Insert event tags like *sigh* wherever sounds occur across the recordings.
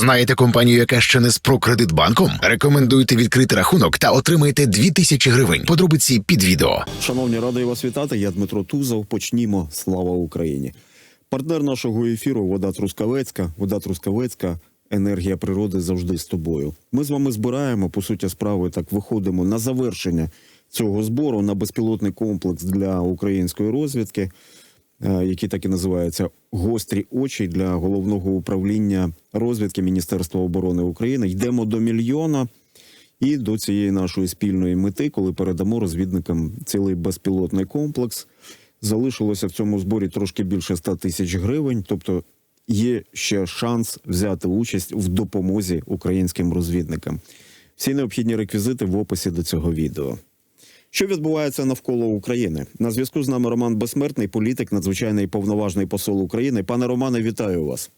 Знаєте компанію, яка ще не з Прокредитбанком? Рекомендуйте відкрити рахунок та отримайте 2000 гривень. Подробиці під відео. Шановні, радий вас вітати. Я Дмитро Тузов. Почнімо. Слава Україні. Партнер нашого ефіру Вода Трускавецька. Вода Трускавецька. Енергія природи завжди з тобою. Ми з вами збираємо по суті справи. Так виходимо на завершення цього збору на безпілотний комплекс для української розвідки, е, який так і називається Гострі очі для головного управління розвідки Міністерства оборони України. Йдемо до мільйона. І до цієї нашої спільної мети, коли передамо розвідникам цілий безпілотний комплекс, залишилося в цьому зборі трошки більше 100 тисяч гривень. Тобто є ще шанс взяти участь в допомозі українським розвідникам. Всі необхідні реквізити в описі до цього відео. Що відбувається навколо України? На зв'язку з нами Роман Безсмертний, політик, надзвичайний повноважний посол України. Пане Романе, вітаю вас.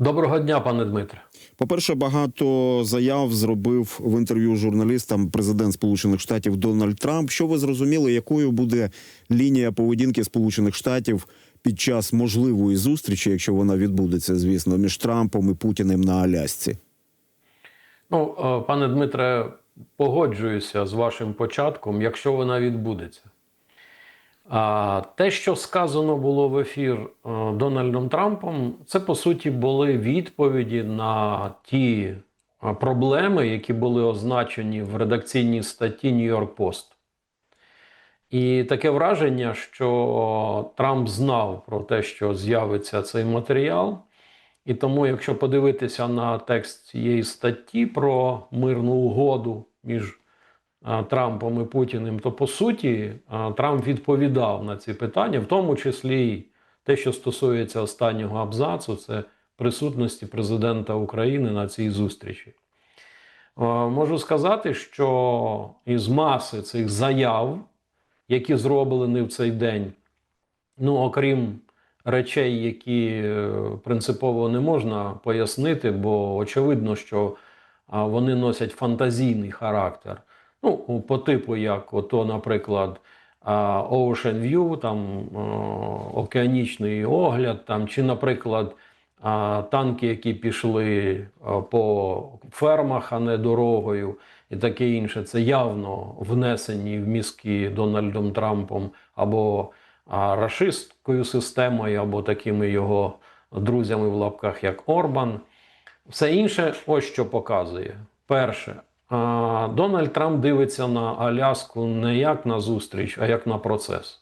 Доброго дня, пане Дмитре. По-перше, багато заяв зробив в інтерв'ю журналістам президент Сполучених Штатів Дональд Трамп. Що ви зрозуміли, якою буде лінія поведінки Сполучених Штатів під час можливої зустрічі, якщо вона відбудеться, звісно, між Трампом і Путіним на Алясці? Ну, е, пане Дмитре, погоджуюся з вашим початком, якщо вона відбудеться. А те, що сказано було в ефір е, Дональдом Трампом, це по суті були відповіді на ті е, проблеми, які були означені в редакційній статті York Post. І таке враження, що Трамп знав про те, що з'явиться цей матеріал. І тому, якщо подивитися на текст цієї статті про мирну угоду між Трампом і Путіним, то по суті Трамп відповідав на ці питання, в тому числі і те, що стосується останнього абзацу, це присутності президента України на цій зустрічі. Можу сказати, що із маси цих заяв, які зроблені в цей день, ну окрім речей, які е, принципово не можна пояснити, бо очевидно, що вони носять фантазійний характер. Ну, по типу, як ото, наприклад, а, Ocean View, там океанічний огляд, там, чи, наприклад, танки, які пішли по фермах, а не дорогою, і таке інше. Це явно внесені в мізки Дональдом Трампом або а, рашистською системою, або такими його друзями в лапках, як Орбан. Все інше, ось що показує. Перше, Дональд Трамп дивиться на Аляску не як на зустріч, а як на процес.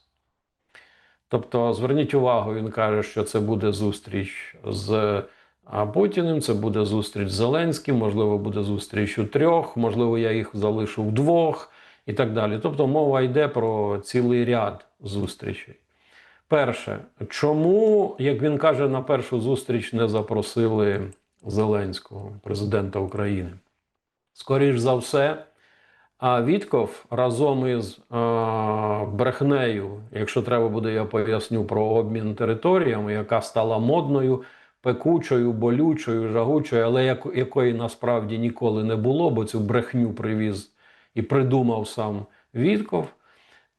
Тобто, зверніть увагу, він каже, що це буде зустріч з Путіним, це буде зустріч з Зеленським, можливо, буде зустріч у трьох, можливо, я їх залишу вдвох і так далі. Тобто мова йде про цілий ряд зустрічей. Перше, чому, як він каже, на першу зустріч не запросили Зеленського, президента України? Скоріш за все, а Вітков разом із а, брехнею, якщо треба буде, я поясню про обмін територіями, яка стала модною, пекучою, болючою, жагучою, але як, якої насправді ніколи не було, бо цю брехню привіз і придумав сам Вітков.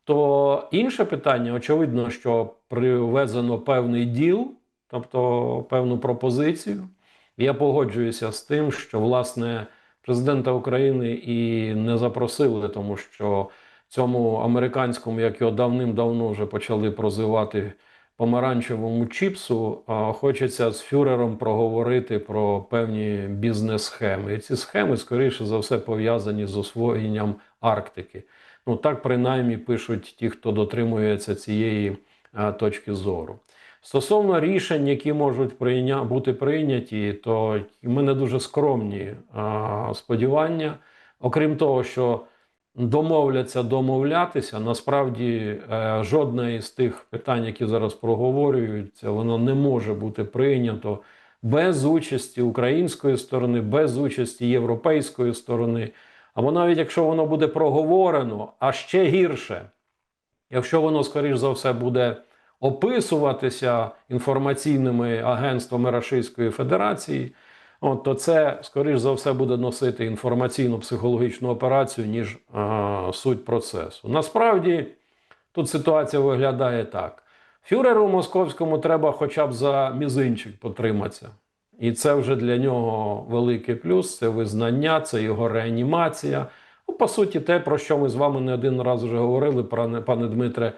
То інше питання, очевидно, що привезено певний діл, тобто певну пропозицію. Я погоджуюся з тим, що власне президента України і не запросили, тому що цьому американському, як його давним-давно вже почали прозивати помаранчевому чіпсу, хочеться з фюрером проговорити про певні бізнес-схеми. І ці схеми, скоріше за все, пов'язані з освоєнням Арктики. Ну так принаймні пишуть ті, хто дотримується цієї точки зору. Стосовно рішень, які можуть прийня... бути прийняті, то в мене дуже скромні а, сподівання. Окрім того, що домовляться домовлятися, насправді е, жодне із тих питань, які зараз проговорюються, воно не може бути прийнято без участі української сторони, без участі європейської сторони. Або навіть якщо воно буде проговорено, а ще гірше, якщо воно, скоріш за все, буде описуватися інформаційними агентствами Російської Федерації, от, то це, скоріш за все, буде носити інформаційно-психологічну операцію, ніж а, суть процесу. Насправді тут ситуація виглядає так: фюреру московському треба хоча б за мізинчик потриматися. І це вже для нього великий плюс, це визнання, це його реанімація. Ну, по суті, те, про що ми з вами не один раз вже говорили, пане Дмитре.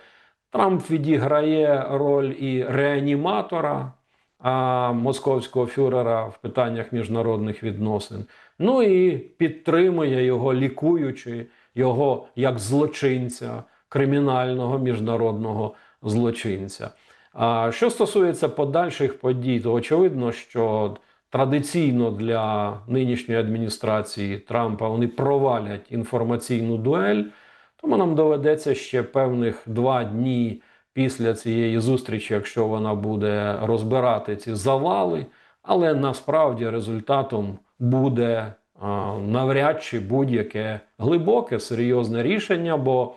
Трамп відіграє роль і реаніматора а, московського фюрера в питаннях міжнародних відносин. Ну і підтримує його, лікуючи його як злочинця, кримінального міжнародного злочинця. А що стосується подальших подій, то очевидно, що традиційно для нинішньої адміністрації Трампа вони провалять інформаційну дуель. Тому нам доведеться ще певних два дні після цієї зустрічі, якщо вона буде розбирати ці завали. Але насправді результатом буде а, навряд чи будь-яке глибоке, серйозне рішення, бо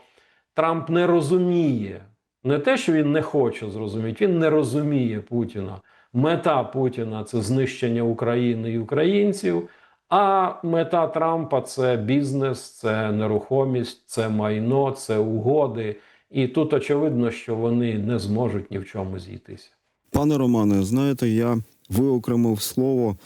Трамп не розуміє не те, що він не хоче зрозуміти, він не розуміє Путіна. Мета Путіна це знищення України і українців. А мета Трампа це бізнес, це нерухомість, це майно, це угоди. І тут очевидно, що вони не зможуть ні в чому зійтися. Пане Романе, знаєте, я виокремив слово,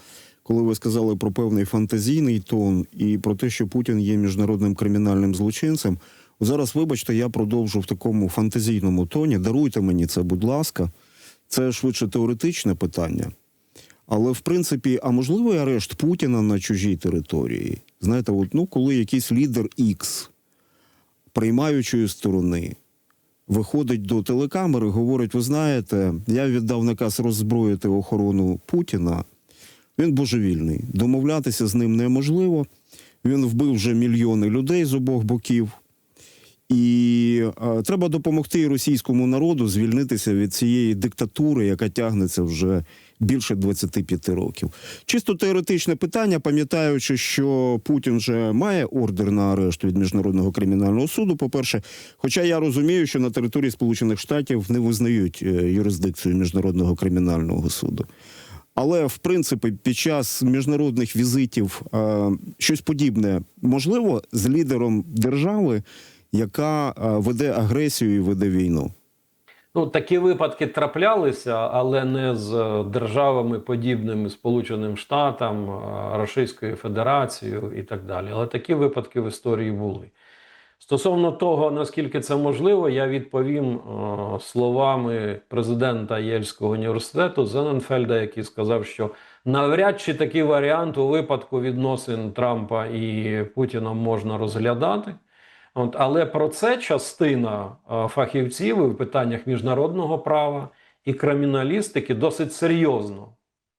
коли ви сказали про певний фантазійний тон і про те, що Путін є міжнародним кримінальним злочинцем. Зараз, вибачте, я продовжу в такому фантазійному тоні. Даруйте мені це, будь ласка. Це швидше теоретичне питання. Але в принципі, а можливий арешт Путіна на чужій території? Знаєте, от, ну, коли якийсь лідер X приймаючої сторони виходить до телекамери, говорить: ви знаєте, я віддав наказ роззброїти охорону Путіна. Він божевільний. Домовлятися з ним неможливо. Він вбив вже мільйони людей з обох боків. І е, треба допомогти російському народу звільнитися від цієї диктатури, яка тягнеться вже більше 25 років. Чисто теоретичне питання, пам'ятаючи, що Путін вже має ордер на арешт від міжнародного кримінального суду. По перше, хоча я розумію, що на території Сполучених Штатів не визнають е, юрисдикцію міжнародного кримінального суду. Але в принципі, під час міжнародних візитів е, щось подібне можливо з лідером держави, яка е, веде агресію і веде війну. Ну, такі випадки траплялися, але не з е, державами, подібними Сполученим Штатам, е, Російською Федерацією і так далі. Але такі випадки в історії були. Стосовно того, наскільки це можливо, я відповім е, словами президента Єльського університету Зененфельда, який сказав, що навряд чи такий варіант у випадку відносин Трампа і Путіна можна розглядати. От, але про це частина е, фахівців в питаннях міжнародного права і криміналістики досить серйозно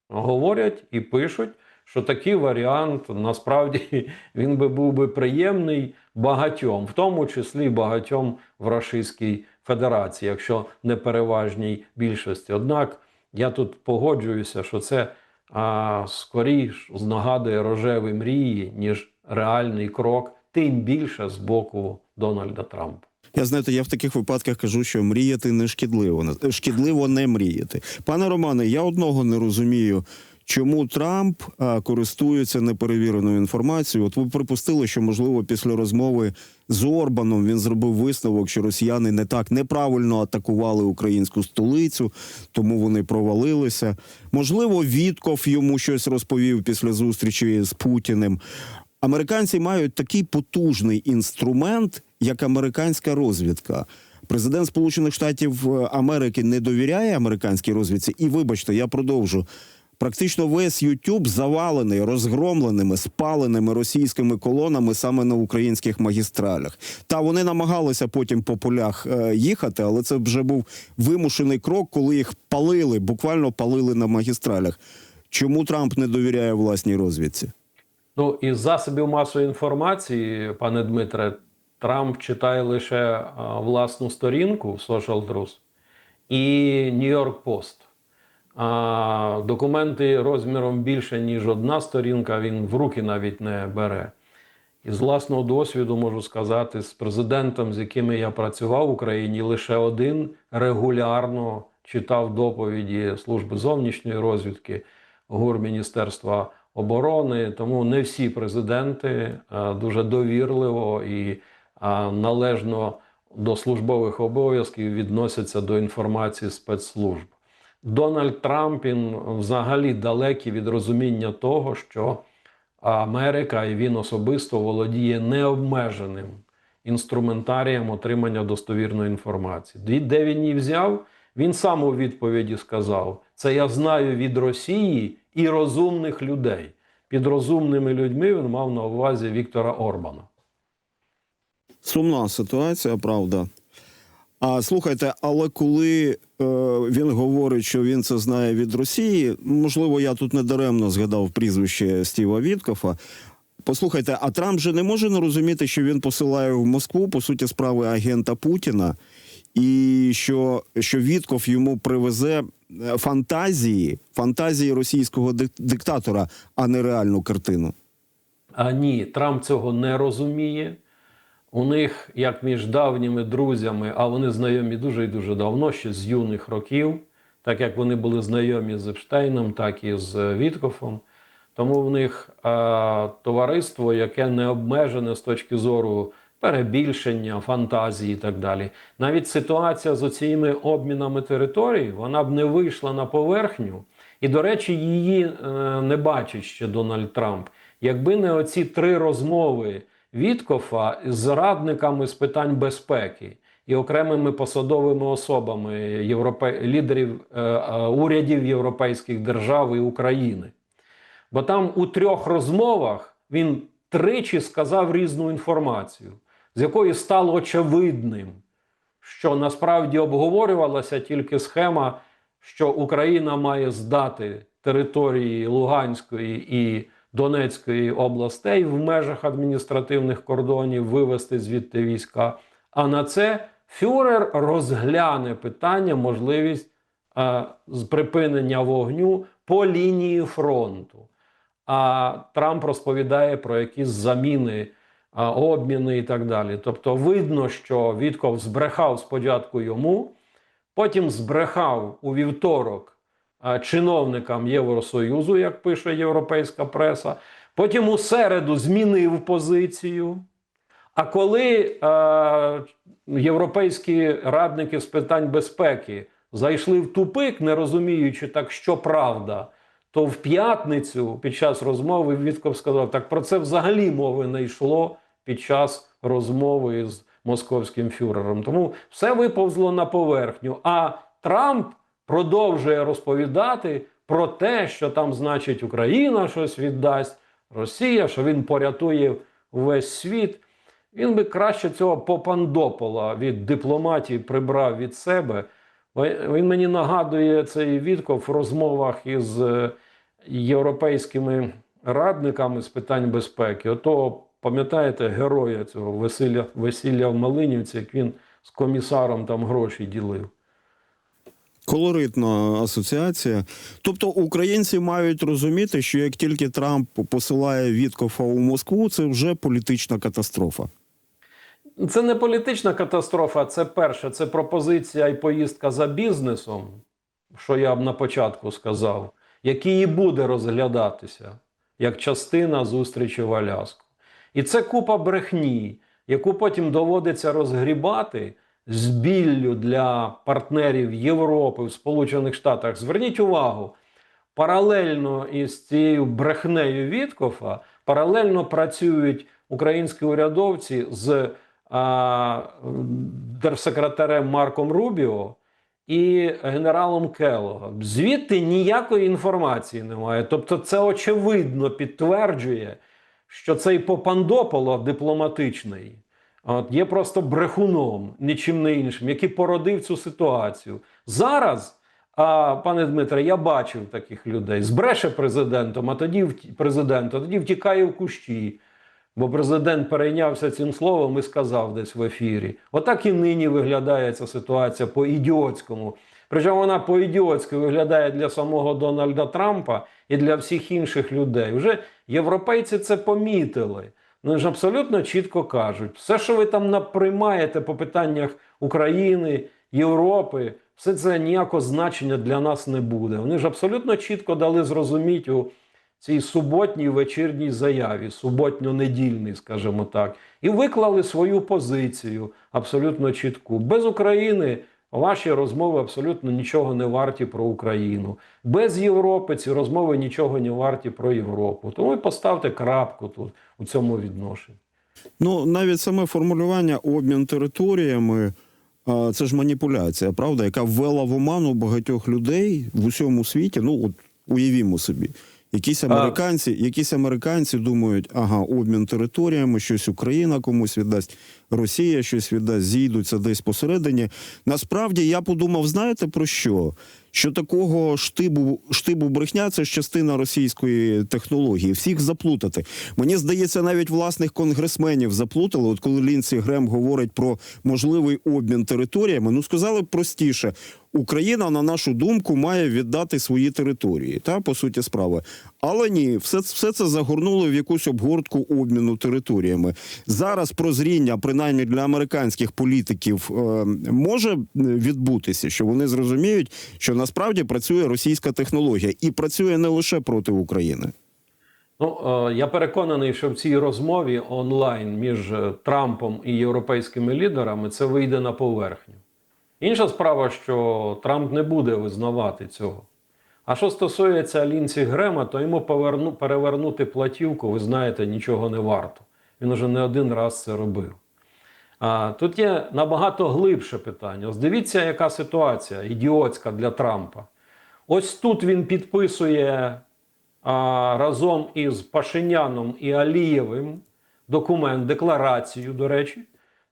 говорять і пишуть, що такий варіант насправді *laughs* він би був би приємний багатьом, в тому числі багатьом в Російській Федерації, якщо не переважній більшості. Однак я тут погоджуюся, що це а, скоріш нагадує рожеві мрії, ніж реальний крок, тим більше з боку Дональда Трампа. Я знаєте, я в таких випадках кажу, що мріяти не шкідливо. Шкідливо не мріяти. Пане Романе, я одного не розумію. Чому Трамп а, користується неперевіреною інформацією? От ви припустили, що можливо після розмови з Орбаном він зробив висновок, що росіяни не так неправильно атакували українську столицю, тому вони провалилися. Можливо, Вітков йому щось розповів після зустрічі з Путіним. Американці мають такий потужний інструмент, як американська розвідка. Президент Сполучених Штатів Америки не довіряє американській розвідці. І вибачте, я продовжу. Практично весь YouTube завалений розгромленими, спаленими російськими колонами саме на українських магістралях. Та вони намагалися потім по полях е, їхати, але це вже був вимушений крок, коли їх палили, буквально палили на магістралях. Чому Трамп не довіряє власній розвідці? Ну, із засобів масової інформації, пане Дмитре, Трамп читає лише а, власну сторінку в Social Truth і Post. А документи розміром більше, ніж одна сторінка, він в руки навіть не бере. І з власного досвіду можу сказати, з президентом, з якими я працював в Україні, лише один регулярно читав доповіді Служби зовнішньої розвідки ГУР Міністерства оборони. Тому не всі президенти е, дуже довірливо і е, належно до службових обов'язків відносяться до інформації спецслужб. Дональд Трамп він взагалі далекий від розуміння того, що Америка і він особисто володіє необмеженим інструментарієм отримання достовірної інформації. Де- Де він її взяв? Він сам у відповіді сказав: це я знаю від Росії і розумних людей. Під розумними людьми він мав на увазі Віктора Орбана. Сумна ситуація, правда. А слухайте, але коли е, він говорить, що він це знає від Росії, можливо, я тут недаремно згадав прізвище Стіва Віткофа. Послухайте, а Трамп же не може не розуміти, що він посилає в Москву по суті справи агента Путіна, і що, що Вітков йому привезе фантазії, фантазії російського диктатора, а не реальну картину. А ні, Трамп цього не розуміє. У них, як між давніми друзями, а вони знайомі дуже і дуже давно, ще з юних років, так як вони були знайомі з Епштейном, так і з Віткофом. Тому в них е, товариство, яке не обмежене з точки зору перебільшення, фантазії і так далі. Навіть ситуація з оціми обмінами територій, вона б не вийшла на поверхню. І, до речі, її е, не бачить ще Дональд Трамп. Якби не оці три розмови Віткофа з радниками з питань безпеки і окремими посадовими особами європе... лідерів е, е, урядів європейських держав і України. Бо там у трьох розмовах він тричі сказав різну інформацію, з якої стало очевидним, що насправді обговорювалася тільки схема, що Україна має здати території Луганської і Донецької областей в межах адміністративних кордонів, вивести звідти війська. А на це фюрер розгляне питання, можливість е, з припинення вогню по лінії фронту. А Трамп розповідає про якісь заміни, обміни і так далі. Тобто, видно, що Вітков збрехав спочатку йому, потім збрехав у вівторок чиновникам Євросоюзу, як пише європейська преса. Потім у середу змінив позицію. А коли е, європейські радники з питань безпеки зайшли в тупик, не розуміючи так, що правда, то в п'ятницю під час розмови Вітков сказав, так про це взагалі мови не йшло під час розмови з московським фюрером. Тому все виповзло на поверхню. А Трамп продовжує розповідати про те, що там, значить, Україна щось віддасть, Росія, що він порятує увесь світ. Він би краще цього попандопола від дипломатії прибрав від себе. Він мені нагадує цей Вітков в розмовах із е, європейськими радниками з питань безпеки. Ото, пам'ятаєте, героя цього весілля, весілля в Малинівці, як він з комісаром там гроші ділив. Колоритна асоціація. Тобто українці мають розуміти, що як тільки Трамп посилає Віткофа у Москву, це вже політична катастрофа. Це не політична катастрофа, це перше, це пропозиція і поїздка за бізнесом, що я б на початку сказав, який і буде розглядатися як частина зустрічі в Аляску. І це купа брехні, яку потім доводиться розгрібати з біллю для партнерів Європи в Сполучених Штатах. Зверніть увагу, паралельно із цією брехнею Віткофа паралельно працюють українські урядовці з а, держсекретарем Марком Рубіо і генералом Келогом. Звідти ніякої інформації немає. Тобто, це очевидно підтверджує, що цей Попандополо дипломатичний от, є просто брехуном, нічим не іншим, який породив цю ситуацію. Зараз, а, пане Дмитре, я бачив таких людей. Збреше президентом, а тоді президент, а тоді втікає в кущі. Бо президент перейнявся цим словом і сказав десь в ефірі. Отак і нині виглядає ця ситуація по-ідіотському. Причому вона по-ідіотськи виглядає для самого Дональда Трампа і для всіх інших людей. Вже європейці це помітили. Вони ж абсолютно чітко кажуть, все, що ви там наприймаєте по питаннях України, Європи, все це ніякого значення для нас не буде. Вони ж абсолютно чітко дали зрозуміти у цій суботній вечірній заяві, суботньо-недільній, скажімо так, і виклали свою позицію абсолютно чітку. Без України Ваші розмови абсолютно нічого не варті про Україну. Без Європи ці розмови нічого не варті про Європу. Тому і поставте крапку тут у цьому відношенні. Ну, навіть саме формулювання обмін територіями це ж маніпуляція, правда, яка ввела в оману багатьох людей в усьому світі. Ну, от уявімо собі. Якісь американці, якісь американці думають, ага, обмін територіями, щось Україна комусь віддасть, Росія щось віддасть, зійдуться десь посередині. Насправді я подумав, знаєте про що? Що такого штибу, штибу брехня це частина російської технології. Всіх заплутати. Мені здається, навіть власних конгресменів заплутали. От коли Лінсі Грем говорить про можливий обмін територіями, ну сказали простіше. Україна, на нашу думку, має віддати свої території, та по суті справи. Але ні, все, все це загорнули в якусь обгортку обміну територіями. Зараз прозріння, принаймні для американських політиків, е, може відбутися, що вони зрозуміють, що насправді працює російська технологія і працює не лише проти України. Ну, е, я переконаний, що в цій розмові онлайн між е, Трампом і європейськими лідерами це вийде на поверхню. Інша справа, що Трамп не буде визнавати цього. А що стосується Лінсі Грема, то йому поверну, перевернути платівку, ви знаєте, нічого не варто. Він уже не один раз це робив. Тут є набагато глибше питання. Ось дивіться, яка ситуація ідіотська для Трампа. Ось тут він підписує а, разом із Пашиняном і Алієвим документ, декларацію, до речі,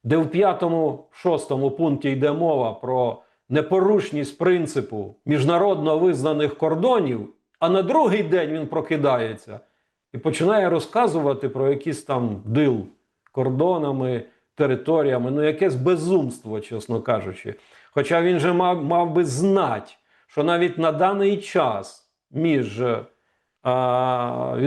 де в п'ятому, шостому пункті йде мова про непорушність принципу міжнародно визнаних кордонів, а на другий день він прокидається і починає розказувати про якийсь там дил кордонами, територіями, ну якесь безумство, чесно кажучи. Хоча він же мав, мав би знати, що навіть на даний час між а,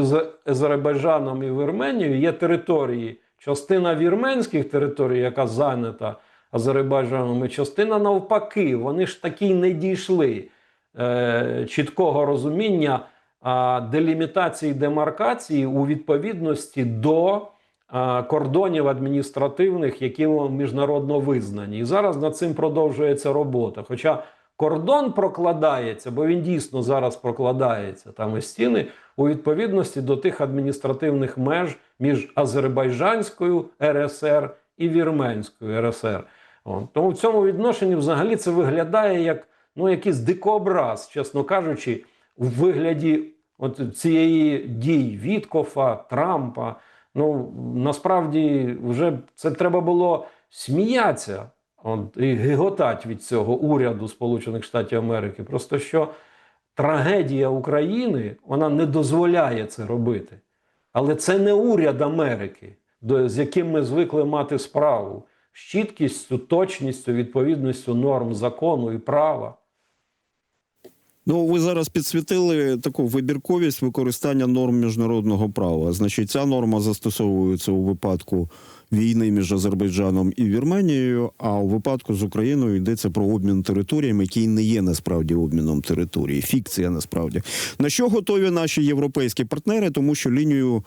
Азербайджаном і Вірменією є території, частина вірменських територій, яка зайнята Азербайджаном, і частина навпаки. Вони ж таки не дійшли е, чіткого розуміння делімітації демаркації у відповідності до кордонів адміністративних, які міжнародно визнані. І зараз над цим продовжується робота. Хоча кордон прокладається, бо він дійсно зараз прокладається там і стіни у відповідності до тих адміністративних меж між Азербайджанською РСР і Вірменською РСР. Тому в цьому відношенні взагалі це виглядає як ну, якийсь дикообраз, чесно кажучи, у вигляді от цієї дій Віткофа, Трампа. Ну насправді вже це треба було сміятися і гиготати від цього уряду Сполучених Штатів Америки. Просто що трагедія України вона не дозволяє це робити. Але це не уряд Америки, до- з яким ми звикли мати справу з чіткістю, точністю, відповідністю норм закону і права. Ну, ви зараз підсвітили таку вибірковість використання норм міжнародного права. Значить, ця норма застосовується у випадку війни між Азербайджаном і Вірменією, а у випадку з Україною йдеться про обмін територіями, який не є насправді обміном території. Фікція насправді. На що готові наші європейські партнери, тому що лінію.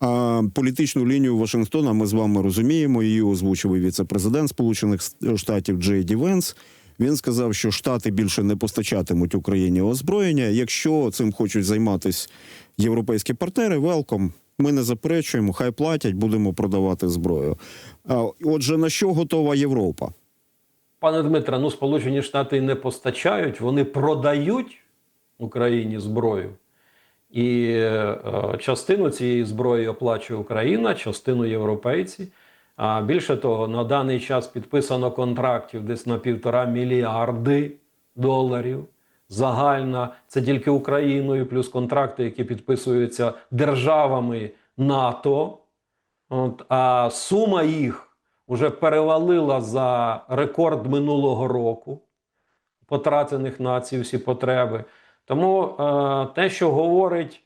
А політичну лінію Вашингтона ми з вами розуміємо. Її озвучив віце-президент Сполучених Штатів Джей Ді Венс. Він сказав, що Штати більше не постачатимуть Україні озброєння. Якщо цим хочуть займатися європейські партнери, велком. Ми не заперечуємо, хай платять, будемо продавати зброю. Отже, на що готова Європа? Пане Дмитре, ну Сполучені Штати не постачають, вони продають Україні зброю. І е, частину цієї зброї оплачує Україна, частину європейці. А більше того, на даний час підписано контрактів десь на півтора мільярди доларів. Загальна це тільки Україною, плюс контракти, які підписуються державами НАТО. От, а сума їх вже перевалила за рекорд минулого року, потрачених на ці всі потреби. Тому е, те, що говорить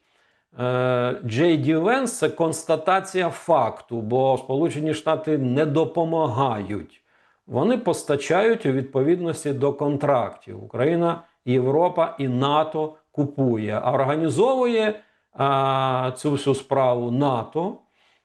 Джей Ді Венс, це констатація факту, бо Сполучені Штати не допомагають. Вони постачають у відповідності до контрактів. Україна, Європа і НАТО купує, а організовує а, цю всю справу НАТО.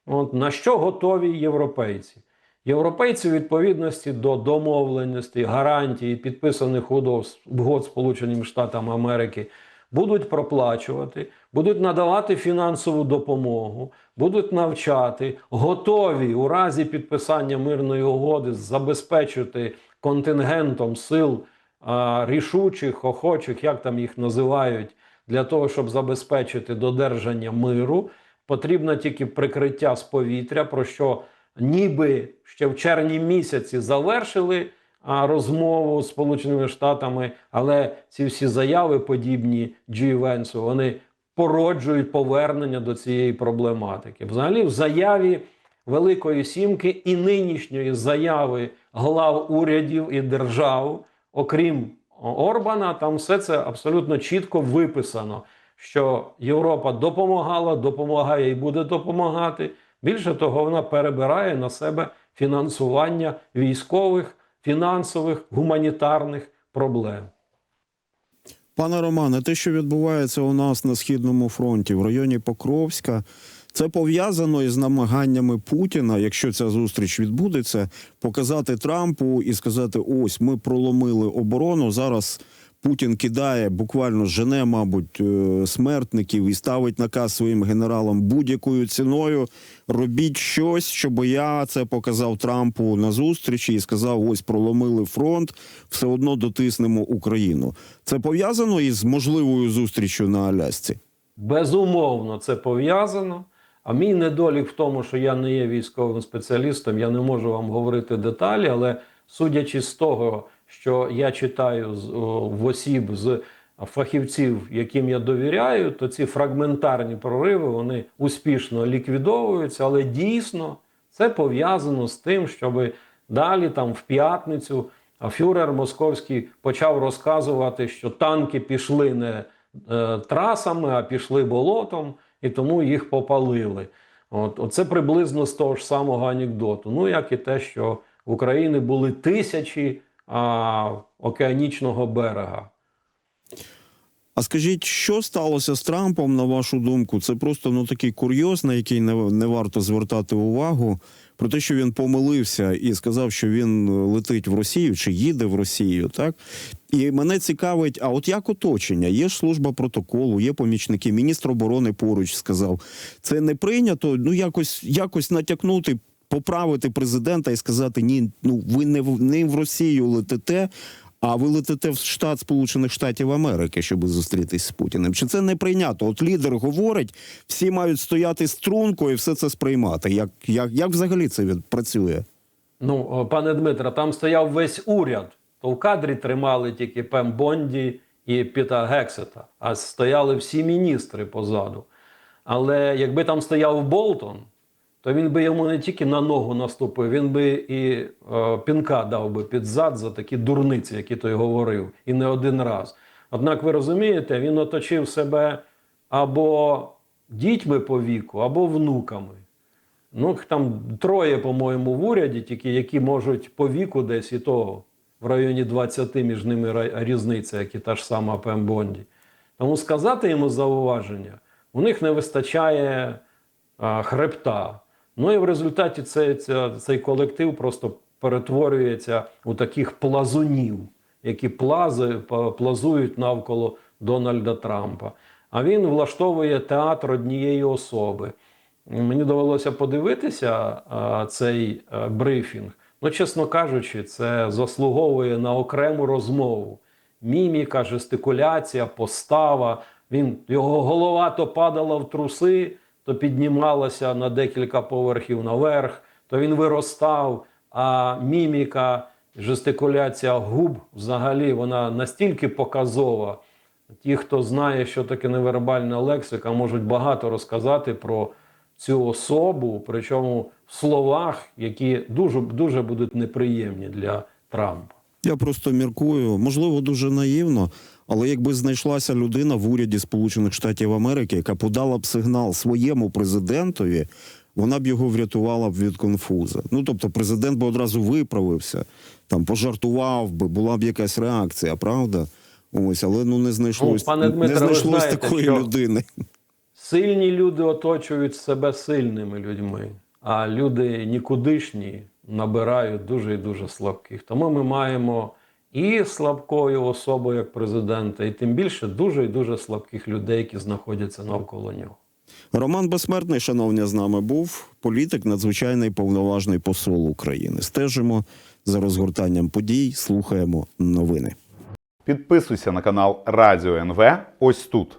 От, на що готові європейці? Європейці, у відповідності до домовленостей, гарантій, підписаних угод Сполученими Штатами Америки, будуть проплачувати, будуть надавати фінансову допомогу, будуть навчати, готові у разі підписання мирної угоди забезпечити контингентом сил а, рішучих, охочих, як там їх називають, для того, щоб забезпечити додержання миру. Потрібно тільки прикриття з повітря, про що ніби ще в червні місяці завершили розмову з Сполученими Штатами, але ці всі заяви, подібні Венсу, вони породжують повернення до цієї проблематики. Взагалі, в заяві Великої Сімки і нинішньої заяви глав урядів і держав, окрім Орбана, там все це абсолютно чітко виписано, що Європа допомагала, допомагає і буде допомагати. Більше того, вона перебирає на себе фінансування військових, фінансових, гуманітарних проблем. Пане Романе, те, що відбувається у нас на східному фронті в районі Покровська, це пов'язано із намаганнями Путіна, якщо ця зустріч відбудеться, показати Трампу і сказати: ось ми проломили оборону. Зараз Путін кидає, буквально жене, мабуть, е, смертників і ставить наказ своїм генералам будь-якою ціною. Робіть щось, щоб я це показав Трампу на зустрічі і сказав: ось проломили фронт, все одно дотиснемо Україну. Це пов'язано із можливою зустрічю на Алясці. Безумовно, це пов'язано. А мій недолік в тому, що я не є військовим спеціалістом, я не можу вам говорити деталі, але судячи з того, що я читаю з в осіб з фахівців, яким я довіряю, то ці фрагментарні прориви вони успішно ліквідовуються, але дійсно це пов'язано з тим, щоб далі, там в п'ятницю, фюрер московський почав розказувати, що танки пішли не е, трасами, а пішли болотом, і тому їх попалили. От, оце приблизно з того ж самого анекдоту. Ну, як і те, що в Україні були тисячі а, океанічного берега. А скажіть, що сталося з Трампом, на вашу думку? Це просто ну такий курйоз, на який не, не варто звертати увагу. Про те, що він помилився і сказав, що він летить в Росію чи їде в Росію, так і мене цікавить, а от як оточення? Є ж служба протоколу, є помічники. Міністр оборони поруч сказав, це не прийнято. Ну якось якось натякнути, поправити президента і сказати: ні, ну ви не в не в Росію летите. А ви летите в штат Сполучених Штатів Америки, щоб зустрітись з Путіним? Чи це не прийнято? От лідер говорить, всі мають стояти стрункою і все це сприймати. Як, як, як взагалі це працює? Ну, пане Дмитре, там стояв весь уряд. То в кадрі тримали тільки Пем Бонді і Піта Гексета, а стояли всі міністри позаду. Але якби там стояв Болтон, то він би йому не тільки на ногу наступив, він би і е, пінка дав би під зад за такі дурниці, які той говорив, і не один раз. Однак ви розумієте, він оточив себе або дітьми по віку, або внуками. Ну, там троє, по-моєму, в уряді, тільки які можуть по віку десь і то в районі 20 між ними різниця, як і та ж сама Пем Бонді. Тому сказати йому зауваження, у них не вистачає а, хребта. Ну і в результаті цей, цей колектив просто перетворюється у таких плазунів, які плази, плазують навколо Дональда Трампа. А він влаштовує театр однієї особи. Мені довелося подивитися а, цей а, брифінг. Ну, чесно кажучи, це заслуговує на окрему розмову. Міміка, жестикуляція, постава. Він, його голова то падала в труси, то піднімалася на декілька поверхів наверх, то він виростав, а міміка, жестикуляція губ взагалі вона настільки показова. Ті, хто знає, що таке невербальна лексика, можуть багато розказати про цю особу, причому в словах, які дуже, дуже будуть неприємні для Трампа. Я просто міркую, можливо, дуже наївно, але якби знайшлася людина в уряді Сполучених Штатів Америки, яка подала б сигнал своєму президентові, вона б його врятувала б від конфуза. Ну тобто, президент би одразу виправився, там пожартував би, була б якась реакція, правда? Ось, але ну не знайшлось, Ну, пане Дмитре, не ви знайшлось знаєте, такої що- людини. Сильні люди оточують себе сильними людьми, а люди нікудишні, набирають дуже і дуже слабких. Тому ми маємо і слабкою особою як президента, і тим більше дуже і дуже слабких людей, які знаходяться навколо нього. Роман Безсмертний, шановні, з нами був політик, надзвичайний повноважний посол України. Стежимо за розгортанням подій, слухаємо новини. Підписуйся на канал Радіо НВ ось тут.